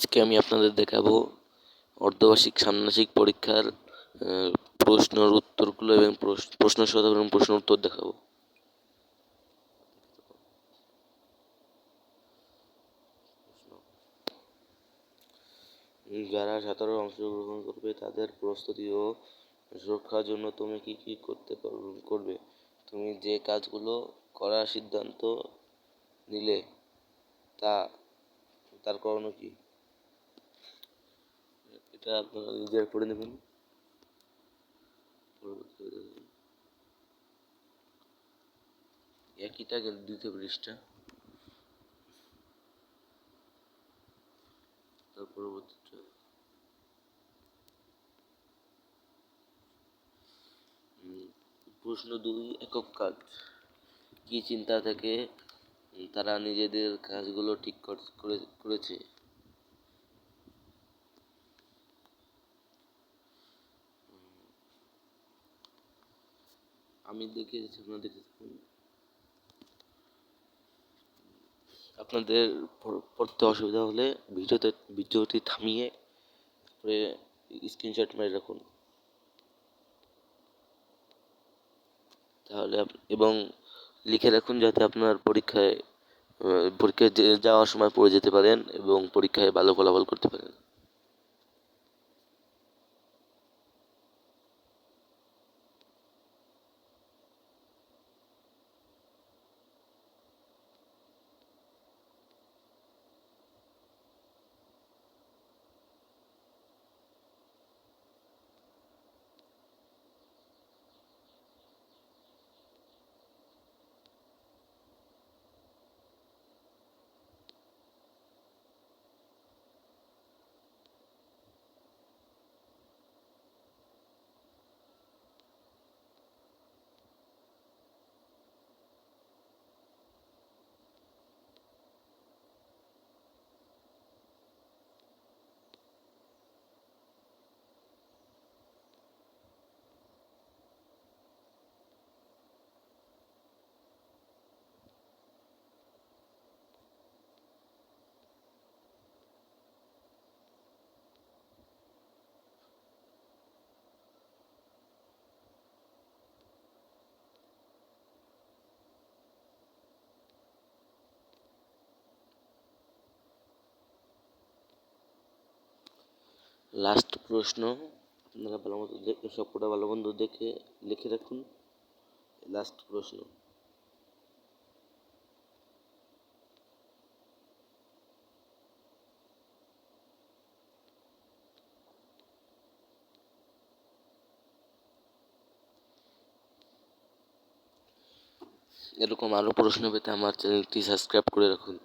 আজকে আমি আপনাদের দেখাবো অর্ধবার্ষিক ষান্মাসিক পরীক্ষার প্রশ্নের উত্তরগুলো এবং প্রশ্ন প্রশ্ন সাধারণ প্রশ্ন উত্তর দেখাবো। যারা সাঁতারে অংশগ্রহণ করবে, তাদের প্রস্তুতি ও সুরক্ষার জন্য তুমি কি কি করতে করবে? তুমি যে কাজগুলো করার সিদ্ধান্ত নিলে, তা, তার করণীয় কি? এটা আপনারা নিজের করে নেবেন। একইটা কিন্তু দ্বিতীয় পৃষ্ঠা তার পরবর্তীটা প্রশ্ন দুই, একক কাজ। কি চিন্তা থেকে তারা নিজেদের কাজগুলো ঠিক কর- করে, করেছে? আমি দেখেছি আপনাদের পড়- পড়তে অসুবিধা হলে ভিডিওতে, ভিডিওটি থামিয়ে তারপরে স্ক্রিনশট মেরে রাখুন। তাহলে এবং লিখে রাখুন যাতে আপনার পরীক্ষায় পরীক্ষায় যাওয়ার সময় পড়ে যেতে পারেন এবং পরীক্ষায় ভালো ফলাফল করতে পারেন। লাস্ট প্রশ্ন, আপনারা ভালো মতো দেখে সবকটা ভালো মন্দ দেখে, লিখে রাখুন। লাস্ট প্রশ্ন। এরকম আরও প্রশ্ন পেতে আমার চ্যানেলটি সাবস্ক্রাইব করে রাখুন।